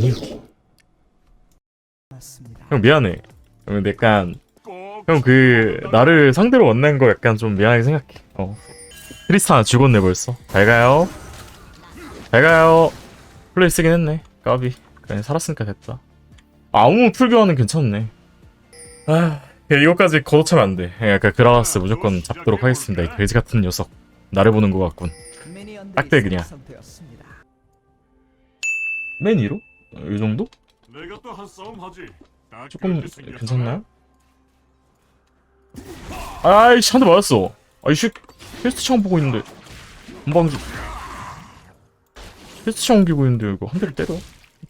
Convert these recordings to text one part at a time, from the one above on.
아니요. 형 미안해. 형 약간 형 그 나를 상대로 만난 거 약간 좀 미안하게 생각해. 어. 트리스타나 죽었네 벌써. 잘 가요. 잘 가요. 플레이 쓰긴 했네. 까비. 그냥 살았으니까 됐다. 아무 풀교환은 괜찮네. 아, 야, 이거까지 걷어차면 안 돼. 약간 그라가스 무조건 잡도록 하겠습니다. 이 돼지 같은 녀석. 나를 보는 것 같군. 딱대 그냥. 맨 위로? 어, 이 정도? 조금. 괜찮나요? 아이씨 한 대 맞았어 아이씨 퀘스트 창 보고 있는데 건방지 퀘스트 창 옮기고 있는데 이거 한 대를 때려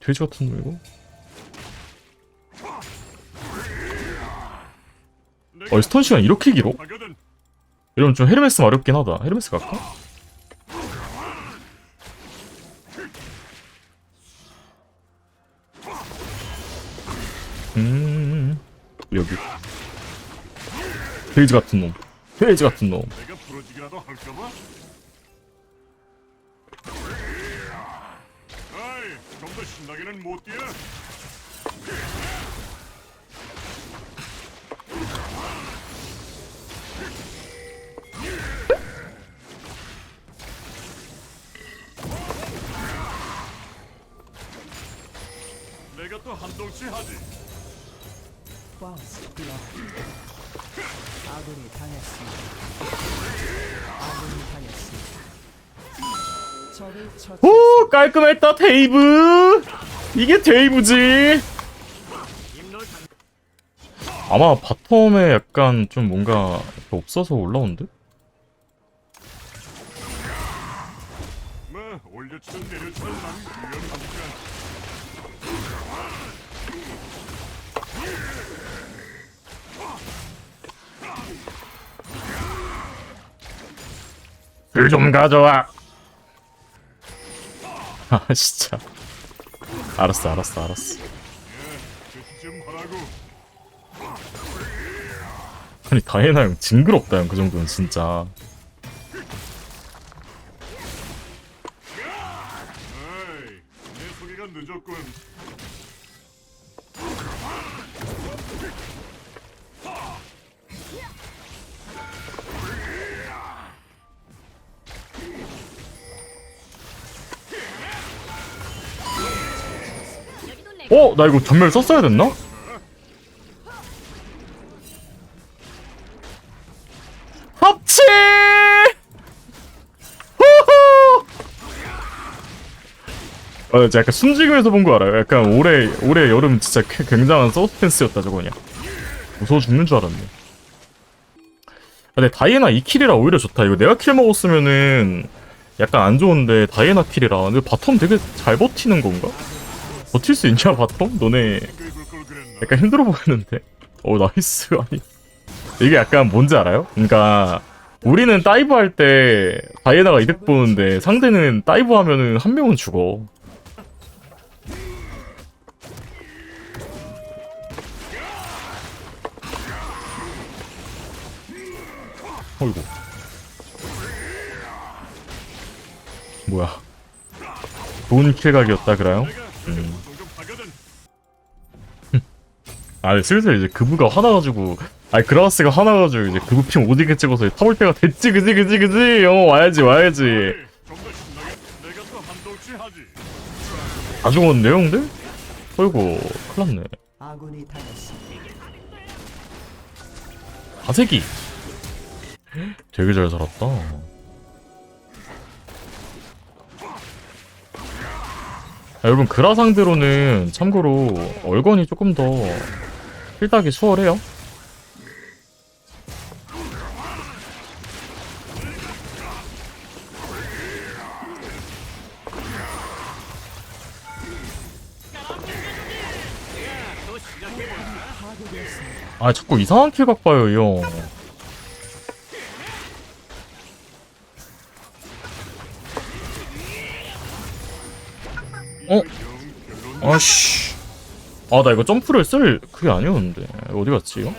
돼지 같은 놈 이거 어 스턴 시간 이렇게 길어? 이러면 좀 헤르메스 어렵긴 하다 헤르메스 갈까? 음 여기 돼지 같은 놈 돼지 같은 놈 내가 부러지기라도 할까봐. 아이, 좀더 신나게는 못 뛰어. 내가 또 한동치 하지. 바운스 블러 아군이 당했습니다. 아군이 당했습니다. 적을 처치. 오 깔끔했다 데이브 이게 데이브지 아마 바텀에 약간 좀 뭔가 없어서 난 위험하니까. 술좀 가져와. 아 진짜. 알았어 알았어 알았어. 아니 다이애나 형 징그럽다 형 그 정도는 진짜 어? 나 이거 전멸 썼어야 됐나? 합치! 진짜 약간 숨지기에서 본 거 알아요? 약간 올해, 올해 여름 진짜 쾌- 굉장한 서스펜스였다, 저거 그냥. 무서워 죽는 줄 알았네. 아, 근데 다이애나 2킬이라 오히려 좋다. 이거 내가 킬 먹었으면은 약간 안 좋은데 다이애나 킬이라. 근데 바텀 되게 잘 버티는 건가? 버틸 수 있냐, 바텀? 너네? 약간 힘들어 보이는데? 어 나이스 아니 이게 약간 뭔지 알아요? 그러니까 우리는 다이브 할 때 다이애나가 이득 보는데 상대는 다이브 하면은 한 명은 죽어 어이구 뭐야 좋은 킬각이었다 그래요? 내가 요즘 운동 좀 하거든. 아 슬슬 이제 그부가 화나가지고 아니 그라가스가 화나가지고 이제 그부 핑 오지게 찍어서 타볼 때가 됐지 그지 그지 그지 어 와야지 와야지. 다 죽었는데 형들? 어이구 큰일났네. 가세기 되게 잘 살았다 아, 여러분 그라 상대로는 참고로 얼건이 조금 더 필딱이 수월해요. 아 자꾸 이상한 킬각 봐요 이 형 아씨 아 나 이거 점프를 쓸 그게 아니었는데 어디 갔지 이거?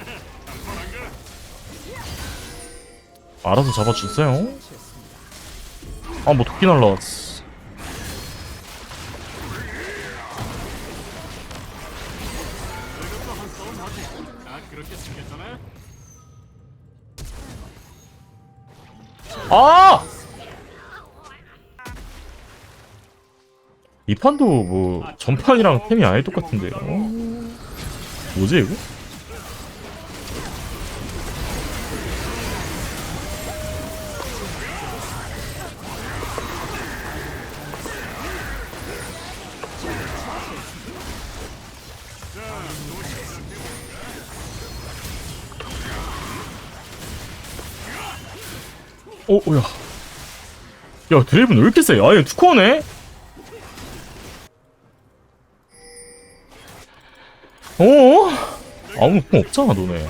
알아서 잡아주세요 아 뭐 도끼 날라왔어 아! 이 판도 뭐 전판이랑 템이 아예 똑같은데. 어? 뭐지 이거? 어, 어, 야. 야, 드레이븐 왜 이렇게 세? 아 얘 투코어네? 어? 아무 품 없잖아, 너네.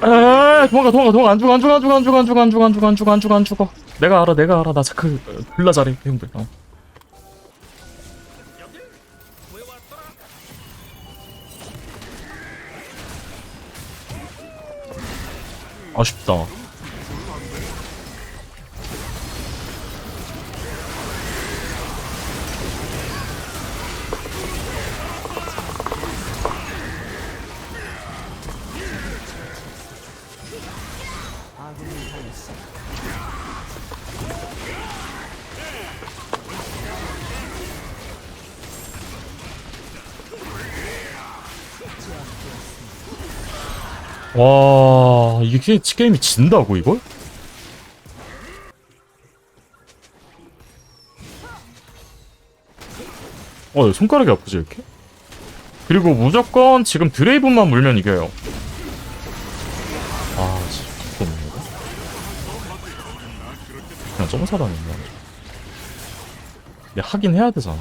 아, 도망가, 도망가, 도망가, 안 죽어, 안 죽어, 안 죽어, 안 죽어, 안 죽어, 안 죽어, 안 죽어, 안 죽어, 안 죽어. 내가 알아, 내가 알아, 나 자크 불라 잘해, 형들. 어. 아쉽다. 와, 이게 게- 게임이 진다고, 이걸? 어, 손가락이 아프지, 이렇게? 그리고 무조건 지금 드레이브만 물면 이겨요. 아, 진짜 없는 거 그냥 점사다는데. 근데 하긴 해야 되잖아.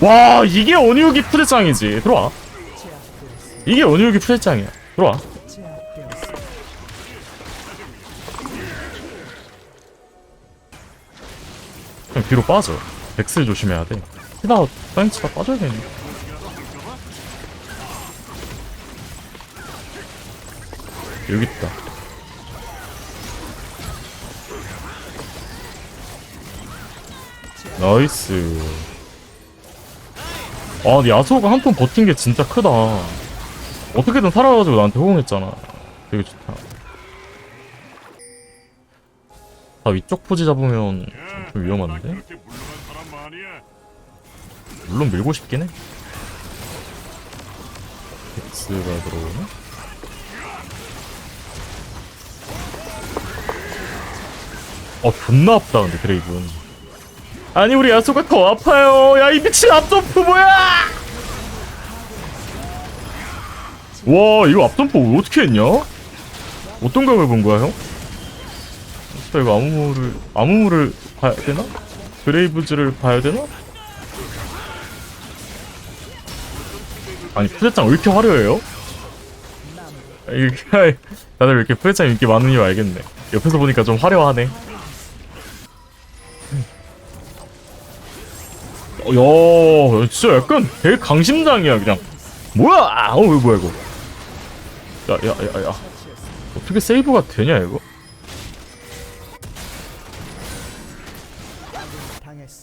와, 이게 원유기 프레짱이지. 들어와. 이게 원유기 프레짱이야. 들어와. 그냥 뒤로 빠져. 엑셀 조심해야 돼. 히다 사인치가 빠져야 되니. 여기 있다. 나이스. 아, 야수가 한 톤 버틴 게 진짜 크다. 어떻게든 살아가지고 나한테 호응했잖아. 되게 좋다. 아, 위쪽 포지 잡으면 야, 좀나 위험한데? 물론 밀고 싶긴 해. 엑스가 들어오네? 어, 존나 아프다, 근데, 드레이븐. 아니, 우리 야소가 더 아파요. 야, 이 미친 앞점프 뭐야! 와, 이거 앞점프 어떻게 했냐? 어떤 각을 본 거야, 형? 진짜 이거 아무무를, 아무무를 봐야 되나? 드레이브즈를 봐야 되나? 아니 푸대짱 왜 이렇게 화려해요? 이렇게 다들 왜 이렇게 푸대짱 인기 많은 이유 알겠네 옆에서 보니까 좀 화려하네 야 진짜 약간 되게 강심장이야 그냥 뭐야 어 이거 뭐야 이거 야 야 야 야 어떻게 세이브가 되냐 이거.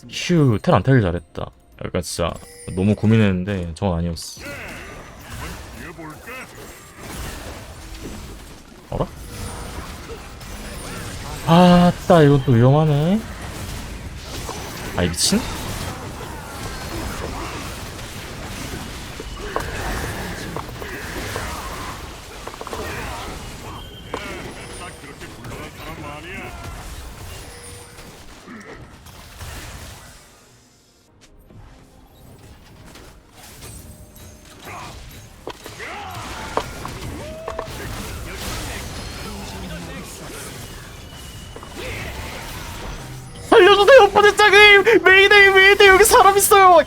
휴, 텔 안 타길 잘했다. 약간 진짜 너무 고민했는데 저건 아니었어. 알아? 아따, 이건 또 위험하네. 아이 미친? 어제장님 메이데이 메이데이 여기 사람 있어요.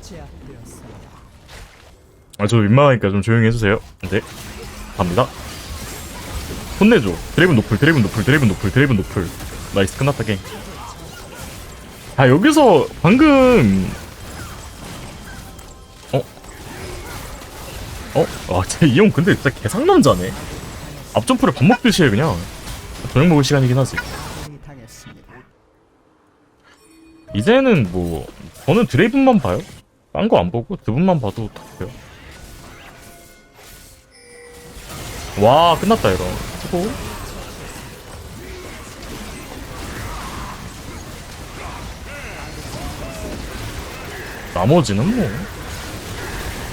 제압되었습니다. 아저 민망하니까 좀 조용히 해주세요. 네. 갑니다. 혼내줘. 드래곤 노플 드래곤 노플 드래곤 노플 드래곤 노플. 나이스 끝났다 게임. 아 여기서 방금 어? 아쟤이형 근데 진짜 개상남자네. 앞점프를 밥 먹듯이 해 그냥. 저녁 먹을 시간이긴 하지. 이제는 뭐 저는 드레이븐만 봐요. 딴 거 안 보고 드분만 봐도 다 돼요. 와 끝났다 이거. 수고. 나머지는 뭐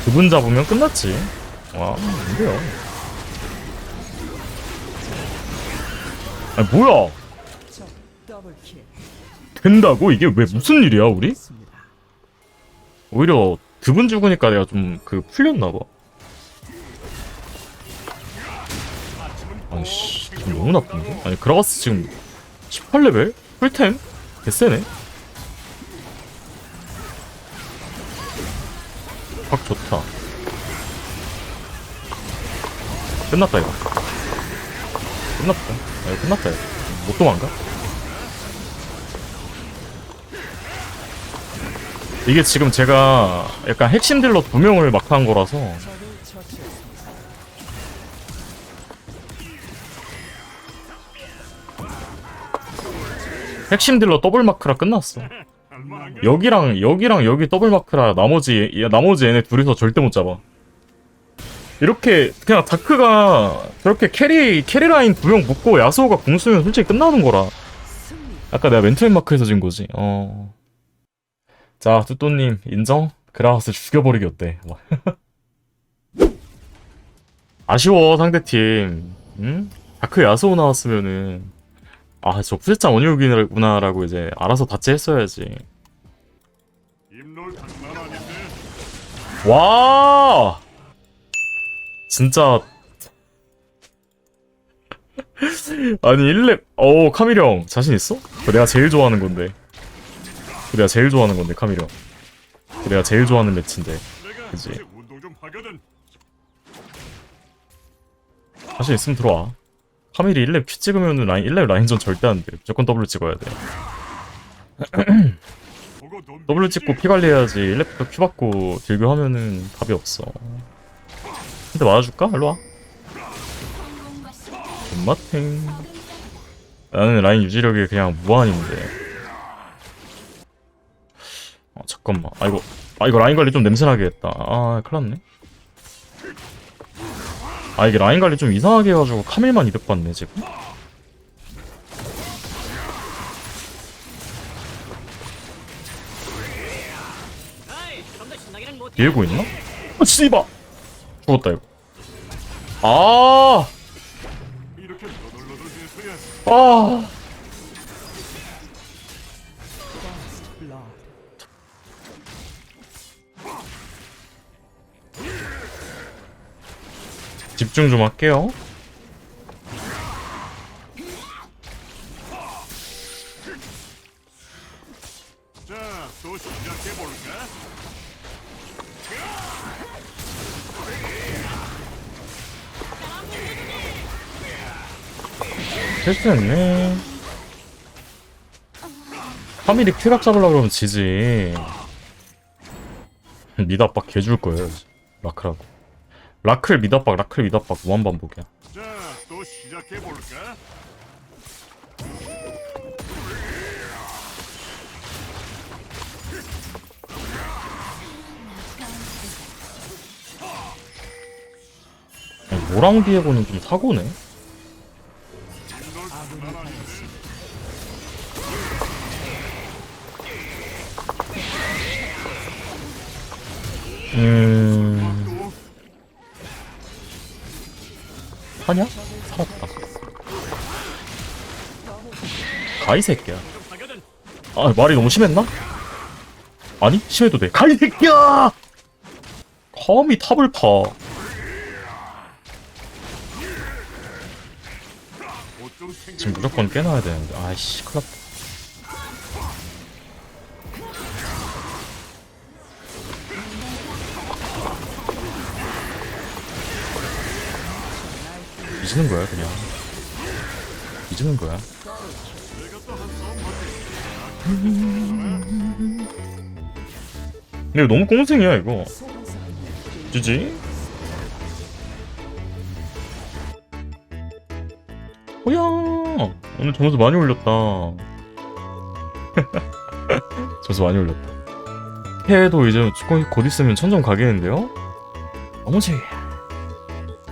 그분 잡으면 끝났지 와 안 돼요 아 뭐야. 된다고 이게 왜 무슨 일이야 우리? 오히려 두분 죽으니까 내가 좀 그 풀렸나봐. 아씨, 너무 나쁜데? 아니, 그라가스 지금 18레벨? 풀템? 개쎄네? 각 좋다. 끝났다, 이거. 끝났다. 아, 이거 끝났다, 이거. 못 도망가? 이게 지금 제가 약간 핵심 딜러 두 명을 막한 거라서. 핵심 딜러 더블 마크라 끝났어. 여기랑 여기랑 여기 더블 마크라 나머지 야, 나머지 얘네 둘이서 절대 못 잡아. 이렇게 그냥 다크가 저렇게 캐리 캐리 라인 두 명 묶고 야수호가 궁 쓰면 솔직히 끝나는 거라. 아까 내가 멘토인 마크에서 진 거지. 어. 자 뚜또님 인정? 그라가스 죽여버리기 어때? 아쉬워 상대팀. 응? 다크 야수호 나왔으면은 아저 푸세짱 원효기구나라고 이제 알아서 다치했어야지. 와! 진짜. 아니 1렙 어 카밀 형 자신 있어? 내가 제일 좋아하는 건데. 내가 제일 좋아하는 건데 카밀 형 그거 내가 제일 좋아하는 매치인데. 그지. 자신 있으면 들어와. 카밀이 1렙 큐 찍으면은 라인 1렙 라인전 절대 안 돼. 무조건 W 찍어야 돼 빌리지. 찍고 피 관리해야지. 1렙부터 큐 받고 딜교 하면은 답이 없어. 근데 맞아줄까? 일로와. 존맛탱. 나는 라인 유지력이 그냥 무한인데. 아 잠깐만. 아 이거 아 이거 라인 관리 좀 냄새나게 했다. 아 큰일났네. 아 이게 라인 관리 좀 이상하게 해가지고 카밀만 이득 받네 지금 밀고 있나? 아 씨발 죽었다 이거 아 아. 집중 좀 할게요. 실수했네. 카밀이 큐각 잡으려고 그러면 지지. 미드 압박 개줄 거예요. 라크라고. 라클 미드 압박, 라클 미드 압박 무한 반복이야. 자 또 시작해 볼까 아니, 모랑 디에고는 좀 사고네. 음. 하냐? 살았다. 가이 새끼야. 아 말이 너무 심했나? 아니 심해도 돼. 가이 새끼야. 감히 탑을 파. 지금 무조건 깨놔야 되는데. 아이씨, 큰일 났다. 잊는 거야 그냥. 잊는 거야. 근데 이거 너무 꽁생이야 이거. 주지? 뭐야! 오늘 점수 많이 올렸다. 점수 많이 올렸다. 해도 이제 곧 있으면 천점 가겠는데요? 너무지